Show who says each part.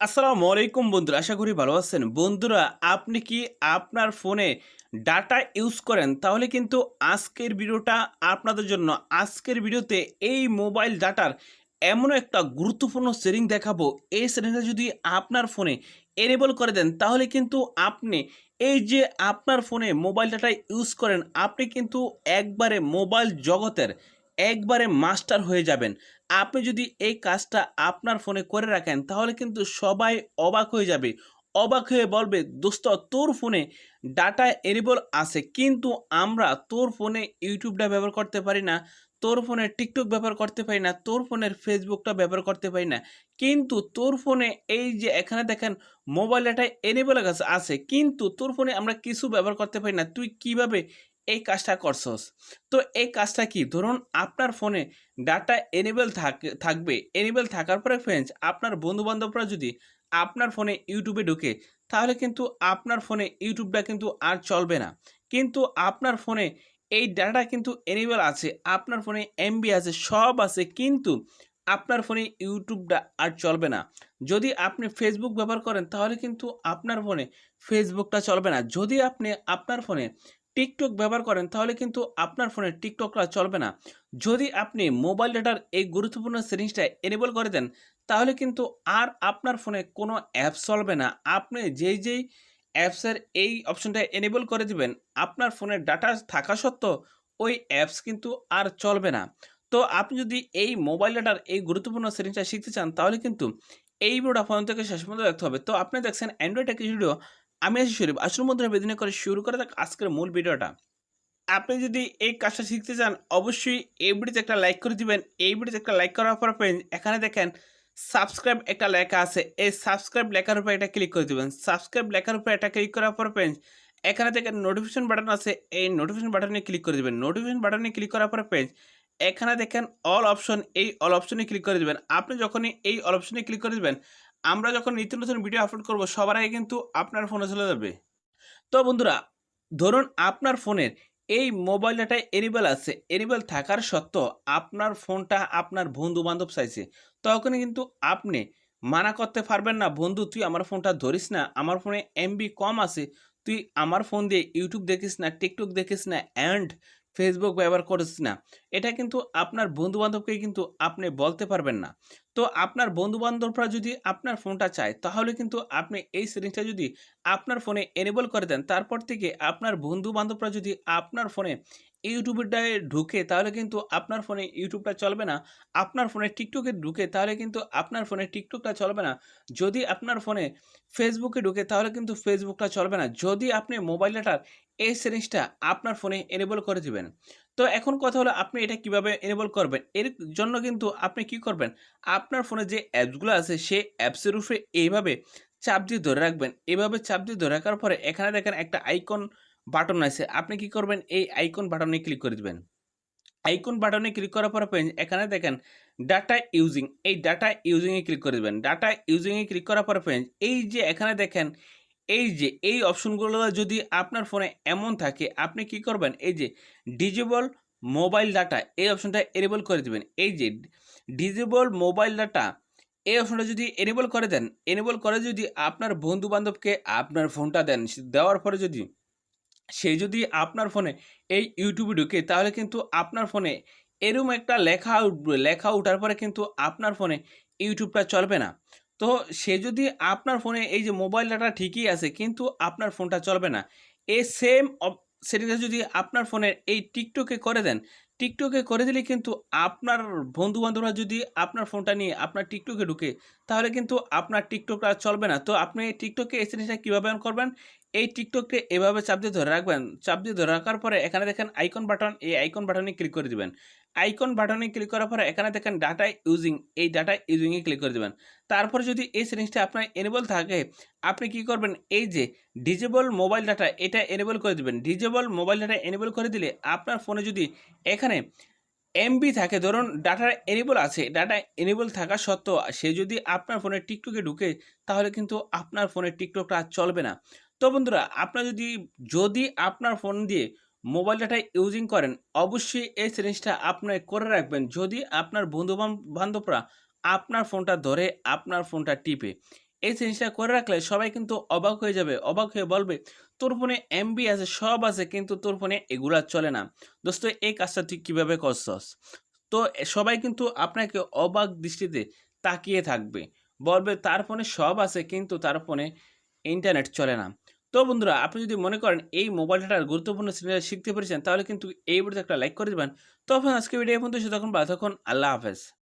Speaker 1: আসসালামু আলাইকুম বন্ধুরা, আশা করি ভালো আছেন। বন্ধুরা, আপনি কি আপনার ফোনে ডাটা ইউজ করেন? তাহলে কিন্তু আজকের ভিডিওটা আপনাদের জন্য। আজকের ভিডিওতে এই মোবাইল ডাটার এমন একটা গুরুত্বপূর্ণ সেটিং দেখাবো। এই সেটিংটা যদি আপনার ফোনে এনেবল করে দেন, তাহলে কিন্তু আপনি এই যে আপনার ফোনে মোবাইল ডাটা ইউজ করেন, আপনি কিন্তু একবারে মোবাইল জগতের একবারে মাস্টার হয়ে যাবেন। আপনি যদি এই কাজটা আপনার ফোনে করে রাখেন, তাহলে কিন্তু সবাই অবাক হয়ে যাবে। অবাক হয়ে বলবে, দোস্ত, তোর ফোনে ডাটা এনেবল আছে, কিন্তু আমরা তোর ফোনে ইউটিউবটা ব্যবহার করতে পারি না, তোর ফোনে টিকটক ব্যবহার করতে পারি না, তোর ফোনের ফেসবুকটা ব্যবহার করতে পারি না। কিন্তু তোর ফোনে এই যে এখানে দেখেন মোবাইল ডাটা এনেবল আছে, কিন্তু তোর ফোনে আমরা কিছু ব্যবহার করতে পারি না। তুই কীভাবে এই কাজটা করছস। তো এই কাজটা কি? ধরুন আপনার ফোনে ডাটা এনেবল থাকবে। এনেবল থাকার পরে ফ্রেন্ডস আপনার বন্ধুবান্ধবরা যদি আপনার ফোনে ইউটিউবে ঢুকে, তাহলে কিন্তু আপনার ফোনে ইউটিউবটা কিন্তু আর চলবে না। কিন্তু আপনার ফোনে এই ডাটা কিন্তু এনেবল আছে, আপনার ফোনে এমবি আছে, সব আছে, কিন্তু আপনার ফোনে ইউটিউবটা আর চলবে না। যদি আপনি ফেসবুক ব্যবহার করেন, তাহলে কিন্তু আপনার ফোনে ফেসবুকটা চলবে না। যদি আপনি আপনার ফোনে টিকটক ব্যবহার করেন, তাহলে কিন্তু আপনার ফোনে টিকটকটা চলবে না। যদি আপনি মোবাইল ডাটার এই গুরুত্বপূর্ণ সেটিংসটা এনেবল করে দেন, তাহলে কিন্তু আর আপনার ফোনে কোনো অ্যাপস চলবে না। আপনি যেই যেই অ্যাপসের এই অপশনটা এনেবল করে দিবেন, আপনার ফোনের ডাটা থাকা সত্ত্বেও ওই অ্যাপস কিন্তু আর চলবে না। তো আপনি যদি এই মোবাইল ডাটার এই গুরুত্বপূর্ণ সেটিংসটা শিখতে চান, তাহলে কিন্তু এই ভিডিওটা ফোন থেকে শেষ পর্যন্ত দেখতে হবে। তো আপনি দেখছেন অ্যান্ড্রয়েড একটি ভিডিও আমি আছি শরীফ। আসল মধ্যে বেদিনে করে শুরু করা থাক আজকের মূল ভিডিওটা। আপনি যদি এই কাজটা শিখতে চান, অবশ্যই এই ভিডিওতে একটা লাইক করে দিবেন। এই ভিডিওতে একটা লাইক করার পর এখানে দেখেন সাবস্ক্রাইব একটা লেখা আছে। এই সাবস্ক্রাইব লেখার উপর এটা ক্লিক করে দিবেন। সাবস্ক্রাইব লেখার উপর এটা ক্লিক করার পর পেন এখানে দেখেন নোটিফিকেশন বাটন আছে। এই নোটিফিকেশন বাটনে ক্লিক করে দিবেন। নোটিফিকেশন বাটনে ক্লিক করার পর পেজ এখানে দেখেন অল অপশন এই অল অপশনে ক্লিক করে দিবেন। আপনি যখনই এই অল অপশনে ক্লিক করে দিবেন আমরা যখন নিত্য নতুন ভিডিও আপলোড করব, সবার আগে কিন্তু আপনার ফোনে চলে যাবে। তো বন্ধুরা, ধরুন আপনার ফোনের এই মোবাইল ডাটায় এনিবেল আছে। এনিবেল থাকার সত্ত্বেও আপনার ফোনটা আপনার বন্ধু বান্ধব চাইছে। তখন কিন্তু আপনি মানা করতে পারবেন না, বন্ধু, তুই আমার ফোনটা ধরিস না। আমার ফোনে এমবি কম আছে। তুই আমার ফোন দিয়ে ইউটিউব দেখিস না টিকটক দেখিস না অ্যান্ড ফেসবুক ব্যবহার করছি না। এটা কিন্তু আপনার বন্ধুবান্ধবকে কিন্তু আপনি বলতে পারবেন না। তো আপনার বন্ধুবান্ধবরা যদি আপনার ফোনটা চায়, তাহলে কিন্তু আপনি এই সেটিংসটা যদি আপনার ফোনে এনেবল করে দেন, তারপর থেকে আপনার বন্ধুবান্ধবরা যদি আপনার ফোনে ইউটিউবটায় ঢুকে তাহলে কিন্তু আপনার ফোনে ইউটিউবটা চলবে না। আপনার ফোনে টিকটকে ঢুকে তাহলে কিন্তু আপনার ফোনে টিকটকটা চলবে না। যদি আপনার ফোনে ফেসবুকে ঢুকে তাহলে কিন্তু ফেসবুকটা চলবে না। যদি আপনি মোবাইল ডাটার এই সেটিংসটা আপনার ফোনে এনেবল করে দিবেন। তো এখন কথা হলো আপনি এটা কীভাবে এনেবল করবেন? এর জন্য কিন্তু আপনি কি করবেন? আপনার ফোনে যে অ্যাপসগুলো আছে সেই অ্যাপসের উপরে এইভাবে চাপ দিয়ে ধরে রাখবেন। এভাবে চাপ দিয়ে ধরে রাখার পরে এখানে দেখেন একটা আইকন বাটন আছে, আপনি কি করবেন? এই আইকন বাটনে ক্লিক করে দিবেন। আইকন বাটনে ক্লিক করার পরে এখানে দেখেন ডাটা ইউজিং এই ডাটা ইউজিংয়ে ক্লিক করে দেবেন। ডাটা ইউজিংয়ে ক্লিক করার পরে পেন এই যে এখানে দেখেন, এই যে, এই অপশনগুলো যদি আপনার ফোনে এমন থাকে, আপনি কি করবেন? এই যে ডিজেবল মোবাইল ডাটা এই অপশনটা এনেবল করে দেবেন। এই যে ডিজেবল মোবাইল ডাটা এই অপশনটা যদি এনেবল করে দেন এনেবল করে যদি আপনার বন্ধু বান্ধবকে আপনার ফোনটা দেন, দেওয়ার পরে যদি সে যদি আপনার ফোনে এই ইউটিউবে ঢুকে, তাহলে কিন্তু আপনার ফোনে এরম একটা লেখা উঠবে। লেখা উঠার পরে কিন্তু আপনার ফোনে ইউটিউবটা চলবে না। তো সে যদি আপনার ফোনে এই যে মোবাইল ডাটা ঠিকই আছে, কিন্তু আপনার ফোনটা চলবে না। এই সেম সেটিংটা যদি আপনার ফোনের এই টিকটকে করে দেন, টিকটকে করে দিলে কিন্তু আপনার বন্ধু বান্ধবরা যদি আপনার ফোনটা নিয়ে আপনার টিকটকে ঢুকে, তাহলে কিন্তু আপনার টিকটকটা চলবে না। তো আপনি টিকটকে এই জিনিসটা কীভাবে অন করবেন? এই টিকটককে এভাবে চাপ দিয়ে ধরে রাখবেন, চাপ দিয়ে ধরে রাখার পরে এখানে দেখেন আইকন বাটন এই আইকন বাটনে ক্লিক করে দিবেন। আইকন বাটনে ক্লিক করার পরে এখানে দেখেন ডাটা ইউজিং এই ডাটা ইউজিংয়ে ক্লিক করে দেবেন। তারপরে যদি এই সেটিংসটা আপনার এনেবল থাকে, আপনি কি করবেন? এই যে ডিজেবল মোবাইল ডাটা এটা এনেবল করে দেবেন। ডিজেবল মোবাইল ডাটা এনেবল করে দিলে আপনার ফোনে যদি এখানে এমবি থাকে, ধরুন ডাটা এনেবল আছে ডাটা এনেবল থাকা সত্ত্বেও সে যদি আপনার ফোনে টিকটকে ঢুকে, তাহলে কিন্তু আপনার ফোনে টিকটকটা চলবে না। তো বন্ধুরা, আপনার যদি যদি আপনার ফোন দিয়ে মোবাইল ডাটা ইউজিং করেন, অবশ্যই এই জিনিসটা আপনার করে রাখবেন। যদি আপনার বন্ধু বান্ধবরা আপনার ফোনটা ধরে, আপনার ফোনটা টিপে, এই জিনিসটা করে রাখলে সবাই কিন্তু অবাক হয়ে যাবে, অবাক হয়ে বলবে, তোর ফোনে এমবি আছে, সব আছে, কিন্তু তোর ফোনে এগুলা চলে না। দোস্ত, এই কাজটা তুই কীভাবে করছস? তো সবাই কিন্তু আপনাকে অবাক দৃষ্টিতে তাকিয়ে থাকবে। বলবে, তার ফোনে সব আছে, কিন্তু তার ফোনে ইন্টারনেট চলে না। তো বন্ধুরা, আপনি যদি মনে করেন এই মোবাইল ডাটার গুরুত্বপূর্ণ সিনিয়র শিখতে পেরেছেন, তাহলে কিন্তু এই ভিডিওতে একটা লাইক করে দেবেন। তো আপনার আজকে ভিডিও এখন তো তখন বা তখন আল্লাহ হাফেজ।